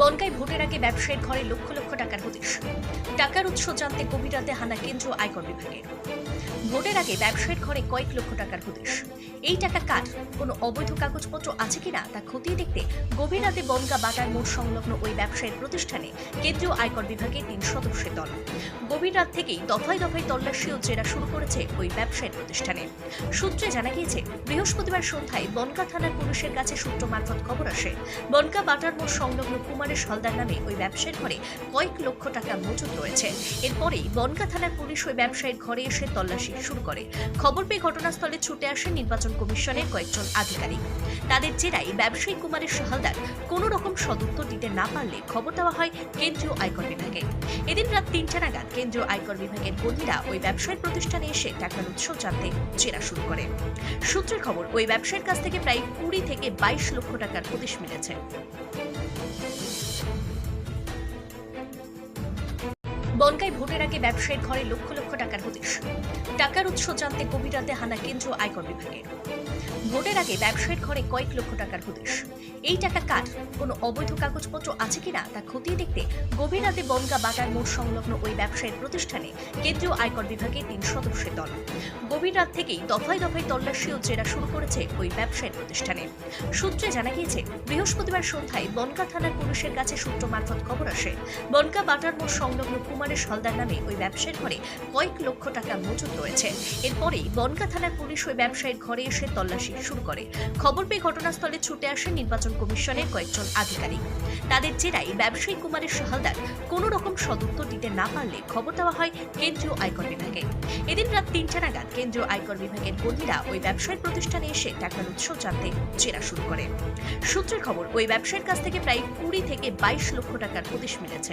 বনগায় ভোটের আগে ব্যবসায়ীর ঘরে লক্ষ লক্ষ টাকার হদিশ। টাকার উৎস জানতে গভীর রাতে হানা কেন্দ্রীয় আয়কর বিভাগে ভোটের আগে ব্যবসায়ীর ঘরে কয়েক লক্ষ টাকার হদিশ। এই টাকা কার? কোনো অবৈধ কাগজপত্র আছে কিনা তা খতিয়ে দেখতে গভীর রাতে বনগা বাটার মোড় সংলগ্ন ওই ব্যবসায়ীর প্রতিষ্ঠানে কেন্দ্রীয় আয়কর বিভাগের তিন সদস্যের দল। গভীর রাত থেকেই দফায় দফায় তল্লাশি ও জেরা শুরু করেছে ওই ব্যবসায়ীর প্রতিষ্ঠানে। সূত্রে জানা গিয়েছে, বৃহস্পতিবার সন্ধ্যায় বনগা থানার পুলিশের কাছে সূত্র মারফত খবর আসে, বনগা বাটার মোড় সংলগ্ন কুমারের হলদার নামে ওই ব্যবসায়ীর ঘরে কয়েক লক্ষ টাকা মজুত রয়েছে। এরপরেই বনগা থানার পুলিশ ওই ব্যবসায়ীর ঘরে এসে তল্লাশি শুরু করে। খবর পেয়ে ঘটনাস্থলে ছুটে আসেন নির্বাচন কমিশনের কয়েকজন আধিকারিক। তাদের জেরাই ব্যবসায়ী কুমারের সহালদার কোনো রকম সদুত্তর দিতে না পারলে খবর দেওয়া হয় কেন্দ্রীয় আয়কর বিভাগে। এদিন রাত তিনটা নাগাদ কেন্দ্রীয় আয়কর বিভাগের কর্মীরা ওই ব্যবসায়ীর প্রতিষ্ঠানে এসে টাকার উৎস জানতে জেরা শুরু করে। সূত্রের খবর, ওই ব্যবসায়ীর কাছ থেকে প্রায় কুড়ি থেকে বাইশ লক্ষ টাকার হদিশ মিলেছে। বনগায় ভোটের আগে ব্যবসায়ীর ঘরে লক্ষ লক্ষ টাকার হদিশ। টাকার উৎস জানতে গভীর রাতে হানা কেন্দ্র আয়কর বিভাগের। ভোটের আগে ব্যবসায়ীর ঘরে কয়েক লক্ষ টাকার হদিশ। এই টাকা কার? কোনো অবৈধ কাগজপত্র আছে কিনা তা খতিয়ে দেখতে গভীর রাতে বনগা বাটার মোড় সংলগ্ন ওই ব্যবসায়ীর প্রতিষ্ঠানে কেন্দ্রীয় আয়কর বিভাগের তিন সদস্যের দল। গভীর রাত থেকেই দফায় দফায় তল্লাশি ও জেরা শুরু করেছে ওই ব্যবসায়ীর প্রতিষ্ঠানে। সূত্রে জানা গিয়েছে, বৃহস্পতিবার সন্ধ্যায় বনগা থানার পুলিশের কাছে সূত্র মারফত খবর আসে, বনগা বাটার মোড় সংলগ্ন কুমারের হলদার নামে ওই ব্যবসায়ীর ঘরে কয়েক লক্ষ টাকা মজুত রয়েছে। এরপরেই বনগা থানার পুলিশ ওই ব্যবসায়ীর ঘরে এসে তল্লাশি শুরু করে। খবর পেয়ে ঘটনাস্থলে ছুটে আসে নির্বাচন কমিশনের কয়েকজন আধিকারিক। তাদের জেরাই ব্যবসায়ী কুমারের সহালদার কোনো রকম সদুত্তর দিতে না পারলে খবর দেওয়া হয় কেন্দ্রীয় আয়কর বিভাগে। এদিন রাত তিনটা নাগাদ কেন্দ্রীয় আয়কর বিভাগের কর্মীরা ওই ব্যবসায়ীর প্রতিষ্ঠানে এসে টাকার উৎস জানতে জেরা শুরু করে। সূত্রের খবর, ওই ব্যবসায়ীর কাছ থেকে প্রায় কুড়ি থেকে বাইশ লক্ষ টাকার হদিশ মিলেছে।